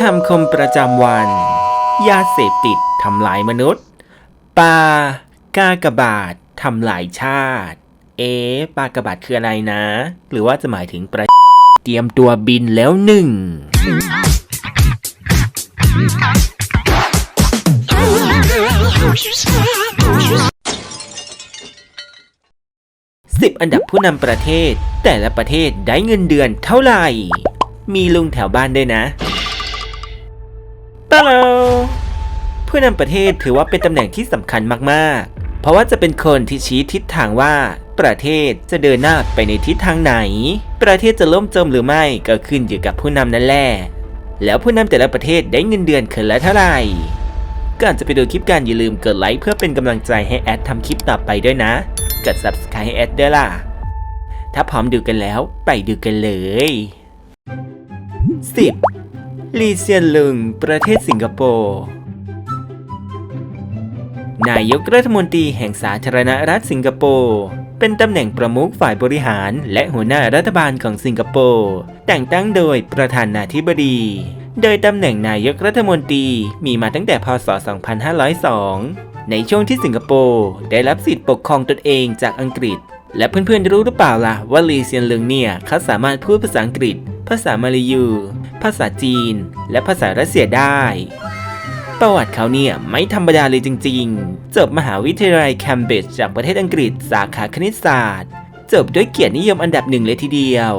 คำคมประจำวัน ยาเสพติดทำลายมนุษย์ ปลากากบาททำลายชาติ เอ๊ะปลากระบาดคืออะไรนะ หรือว่าจะหมายถึงประเตรียมตัวบินแล้วหนึ่ง สิบอันดับผู้นำประเทศ แต่ละประเทศได้เงินเดือนเท่าไหร่ มีลุงแถวบ้านด้วยนะ ตาลาผู้นำประเทศถือว่าเป็นตำแหน่งที่สำคัญมากๆ เพราะว่าจะเป็นคนที่ชี้ทิศทางว่าประเทศจะเดินหน้าไปในทิศทางไหน ประเทศจะล่มจมหรือไม่ก็ขึ้นอยู่กับผู้นำนั่นแหละแล้วผู้นำแต่ละประเทศได้เงินเดือนคนละเท่าไหร่ก่อนจะไปดูคลิปกันอย่าลืมกดไลค์เพื่อเป็นกำลังใจให้แอดทำคลิปต่อไปด้วยนะ กด subscribe ให้แอดด้วยล่ะ ถ้าพร้อมดูกันแล้วไปดูกันเลย 10. ลีเซียนลุงประเทศสิงคโปร์ นายกรัฐมนตรีแห่งสาธารณรัฐสิงคโปร์ เป็นตำแหน่งประมุขฝ่ายบริหาร และหัวหน้ารัฐบาลของสิงคโปร์ แต่งตั้งโดยประธานาธิบดีโดยตำแหน่งนายกรัฐมนตรีมีมาตั้งแต่พศ 2502 ในช่วงที่สิงคโปร์ได้รับสิทธิปกครองตนเองจากอังกฤษ และเพื่อนๆรู้หรือเปล่าล่ะว่าลีเซียนเลิงเนี่ยเขาสามารถพูดภาษาอังกฤษ ภาษามาลายู ภาษาจีน และภาษารัสเซียได้ ประวัติเขาเนี่ยไม่ธรรมดาเลยจริง ๆ จบมหาวิทยาลัยแคมบริดจ์จากประเทศอังกฤษสาขาคณิตศาสตร์ จบด้วยเกียรตินิยมอันดับหนึ่งเลยทีเดียว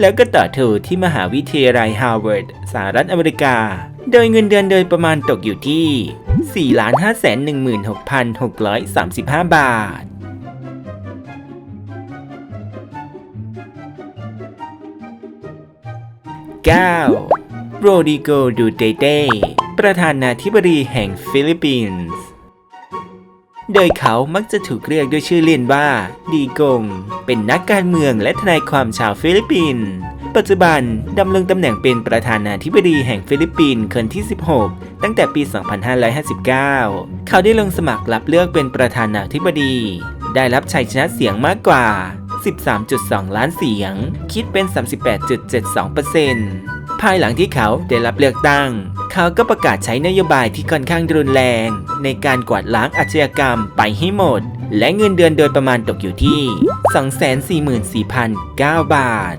แล้วก็ต่อโทที่มหาวิทยาลัยฮาร์วาร์ดสหรัฐอเมริกา โดยเงินเดือนโดยประมาณตกอยู่ที่ 4,516,635 บาท 9. โรดิโกดูเตเต้ประธานาธิบดีแห่งฟิลิปปินส์ โดยเขามักจะถูกเรียกด้วยชื่อเล่นว่า ดีกง เป็นนักการเมืองและทนายความชาวฟิลิปปินส์ ปัจจุบันดำรงตำแหน่งเป็นประธานาธิบดีแห่งฟิลิปปินส์คนที่ 16 ตั้งแต่ปี 2559 เขาได้ลงสมัครรับเลือกเป็นประธานาธิบดี ได้รับชัยชนะเสียงมากกว่า 13.2 ล้านเสียง คิดเป็น 38.72%ภายหลังที่เขาได้รับเลือกตั้ง เขาก็ประกาศใช้นโยบายที่ค่อนข้างรุนแรง ในการกวาดล้างอาชญากรรมไปให้หมด และเงินเดือนโดยประมาณตกอยู่ที่ 244,009 บาท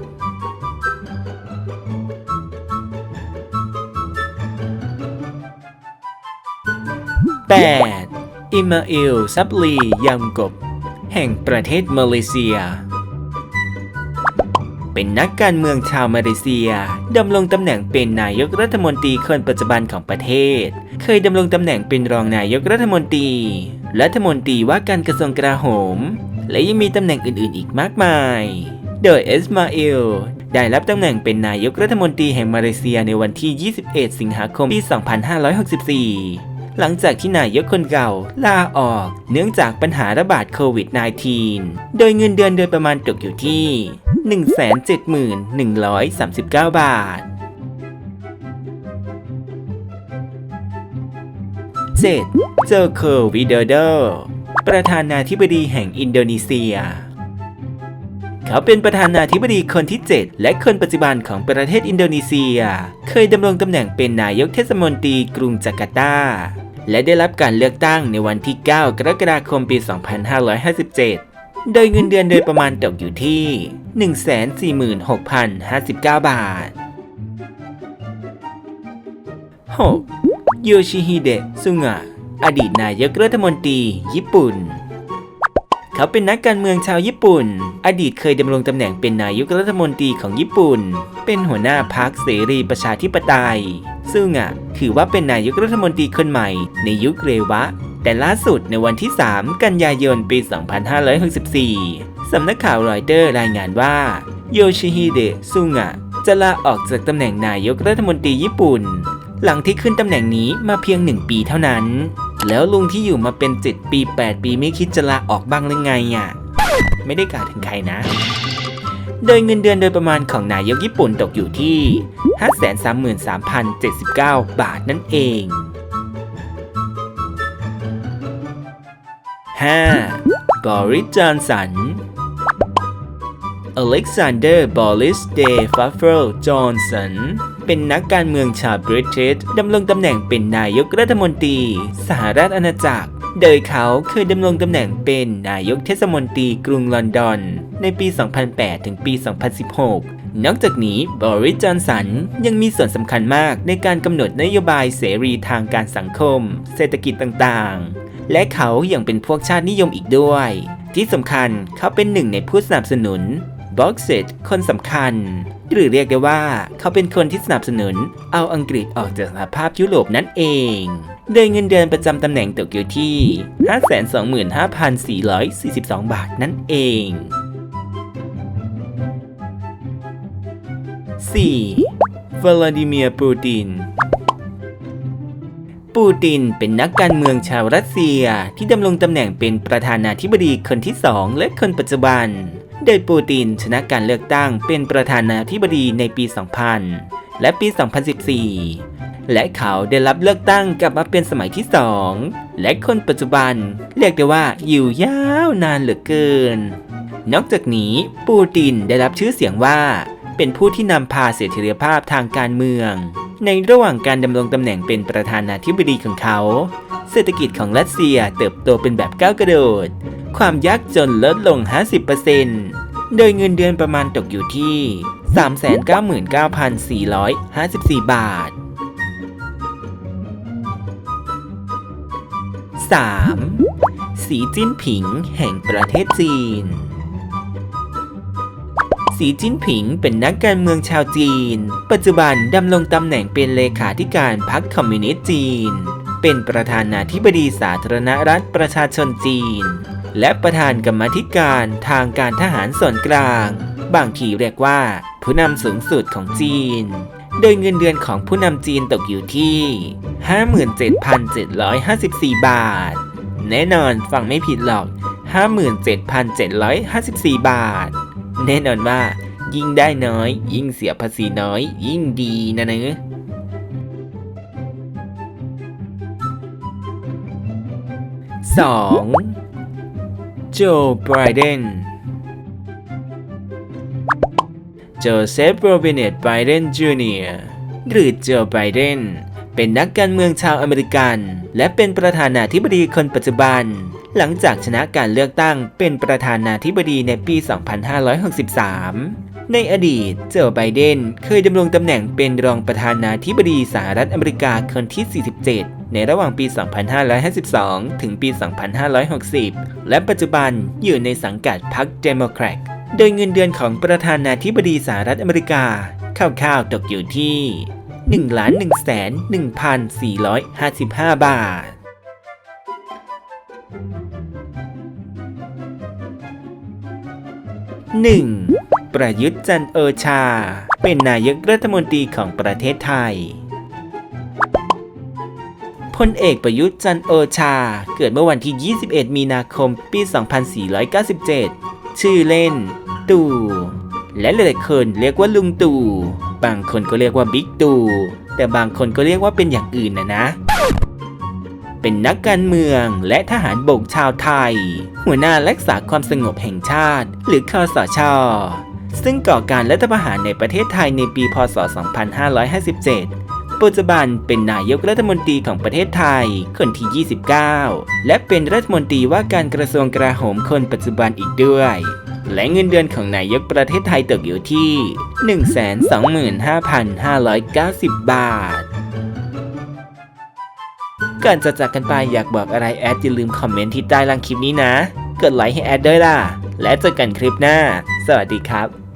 8. อิมาอิลซับลียำกบ แห่งประเทศมาเลเซีย เป็นนักการเมืองชาวมาเลเซียดำรงตำแหน่งเป็นนายกรัฐมนตรีคนปัจจุบันของประเทศ เคยดำรงตำแหน่งเป็นรองนายกรัฐมนตรี รัฐมนตรีว่าการกระทรวงกลาโหม และยังมีตำแหน่งอื่นๆ อีกมากมาย โดยเอสมาอิลได้รับตำแหน่งเป็นนายกรัฐมนตรีแห่งมาเลเซียในวันที่ 21 สิงหาคม ปี 2564 หลังจากที่นายกคนเก่าลาออก เนื่องจากปัญหาระบาดโควิด -19 โดยเงินเดือนโดยประมาณตกอยู่ที่ 171,139 บาท 7. โจอโควิโดโดประธานาธิบดีแห่งอินโดนีเซีย เขาเป็นประธานาธิบดีคนที่ 7 และคนปัจจุบันของประเทศอินโดนีเซีย เคยดำรงตำแหน่งเป็นนายกเทศมนตรีกรุงจาการ์ตา และได้รับการเลือกตั้งในวันที่ 9 กรกฎาคมปี 2557 โดยเงินเดือนโดยประมาณตกอยู่ที่ 146,059 บาท 6. โยชิฮิเดะซุงะอดีตนายกรัฐมนตรี ญี่ปุ่น เขาเป็นนักการเมืองชาวญี่ปุ่น อดีตเคยดำรงตำแหน่งเป็นนายกรัฐมนตรีของญี่ปุ่น เป็นหัวหน้าพรรคเสรีประชาธิปไตย ซึ่งอะถือว่าเป็นนายกรัฐมนตรีคนใหม่ในยุคเรวะ แต่ล่าสุดในวันที่ 3 กันยายนปี 2564 สำนักข่าวรอยเตอร์รายงานว่า โยชิฮิเดะซุงะจะลาออกจากตำแหน่งนายกรัฐมนตรีญี่ปุ่น หลังที่ขึ้นตำแหน่งนี้มาเพียงหนึ่งปีเท่านั้น แล้วลุงที่อยู่มาเป็น 7 ปี 8 ปีไม่คิดจะลาออกบ้างหรือไงอะไม่ได้กล่าวถึงใครนะ โดยเงินเดือนโดยประมาณของนายกญี่ปุ่นตกอยู่ที่ 533,079 บาทนั่นเอง 5. บอริส จอนสัน อเล็กซานเดอร์ บอริส เดฟัฟเฟลจอห์นสัน เป็นนักการเมืองชาวบริเตนดำรงตำแหน่งเป็นนายกรัฐมนตรี สหรัฐอาณาจักร โดยเขาเคยดำรงตำแหน่งเป็นนายกเทศมนตรีกรุงลอนดอน ในปี 2008 ถึงปี 2016 นอกจากนี้บริจอนสันยังมีส่วนสำคัญมากในการกำหนดนโยบายเสรีทางการสังคม เศรษฐกิจต่างๆ และเขายัางเป็นพวกชาตินิยมอีกด้วย ที่สำคัญเขาเป็นหนึ่งในผู้สนับสนุน บ็อกเซตคนสำคัญ หรือเรียกได้ว่าเขาเป็นคนที่สนับสนุน เอาอังกฤษออกจากสหภาพยุโรปนั่นเอง โดยเงินเดือนประจำตำแหน่งตกอยู่ที่ 525,442 บาทนั่นเอง 4. วลาดิเมียร์ปูตินปูตินเป็นนักการเมืองชาวรัสเซียที่ดำรงตำแหน่งเป็นประธานาธิบดีคนที่สองและคนปัจจุบัน โดยปูตินชนะการเลือกตั้งเป็นประธานาธิบดีในปี 2000 และปี 2014 และเขาได้รับเลือกตั้งกลับมาเป็นสมัยที่สองและคนปัจจุบันเรียกได้ว่าอยู่ยาวนานเหลือเกิน นอกจากนี้ปูตินได้รับชื่อเสียงว่า เป็นผู้ที่นำพาเสถียรภาพทางการเมือง ในระหว่างการดำรงตำแหน่งเป็นประธานาธิบดีของเขา เศรษฐกิจของรัสเซียเติบโตเป็นแบบก้าวกระโดด ความยากจนลดลง 50%โดยเงินเดือนประมาณตกอยู่ที่ 399,454 บาท 3. สีจิ้นผิงแห่งประเทศจีน สีจิ้นผิงเป็นนักการเมืองชาวจีน ปัจจุบันดำรงตำแหน่งเป็นเลขาธิการพรรคคอมมิวนิสต์จีน เป็นประธานาธิบดีสาธารณรัฐประชาชนจีน และประธานกรรมธิการทางการทหารส่วนกลาง บางทีเรียกว่า ผู้นำสูงสุดของจีน โดยเงินเดือนของผู้นำจีนตกอยู่ที่ 57,754 บาท แน่นอนฟังไม่ผิดหรอก 57,754 บาท แน่นอนว่า ยิ่งได้น้อย ยิ่งเสียภาษีน้อย ยิ่งดีนะเนื้อสองโจไบรเดนโจเซฟโรบินเนตไบเดนจูเนียร์หรือโจไบเดนเป็นนักการเมืองชาวอเมริกัน และเป็นประธานาธิบดีคนปัจจุบัน หลังจากชนะการเลือกตั้งเป็นประธานาธิบดีในปี 2563 ในอดีตโจอไบเดนเคยดำรงตำแหน่งเป็นรองประธานาธิบดีสหรัฐอเมริกาคนที่ 47 ในระหว่างปี 2552 ถึงปี 2560 และปัจจุบันอยู่ในสังกัดพรรคเดโมแครตโดยเงินเดือนของประธานาธิบดีสหรัฐอเมริกาคร่าวๆตกอยู่ที่ 1 1 1 1,455 บาท 1. ประยุทธ์จันทร์โอชา เป็นนายกรัฐมนตรีของประเทศไทยพลเอกประยุทธ์จันทร์โอชา เกิดเมื่อวันที่ 21 มีนาคม ปี 2497 ชื่อเล่น ตู่ และหลายๆคนเรียกว่าลุงตู่ บางคนก็เรียกว่าบิ๊กตู่ แต่บางคนก็เรียกว่าเป็นอย่างอื่นนะนะ เป็นนักการเมืองและทหารบกชาวไทย หัวหน้ารักษาความสงบแห่งชาติ หรือคอสชซึ่งก่อการรัฐประหารในประเทศไทยในปี พศ 2557 ปัจจุบันเป็นนายกรัฐมนตรีของประเทศไทยคนที่ 29 และเป็นรัฐมนตรีว่าการกระทรวงกลาโหมคนปัจจุบันอีกด้วย และเงินเดือนของนายกประเทศไทยตกอยู่ที่ 125,590 บาท ก่อนจะจากกันไปอยากบอกอะไรแอดอย่าลืมคอมเมนต์ที่ใต้ล่างคลิปนี้นะ กดไลค์ให้แอดด้วยล่ะ และเจอกันคลิปหน้า สวัสดีครับ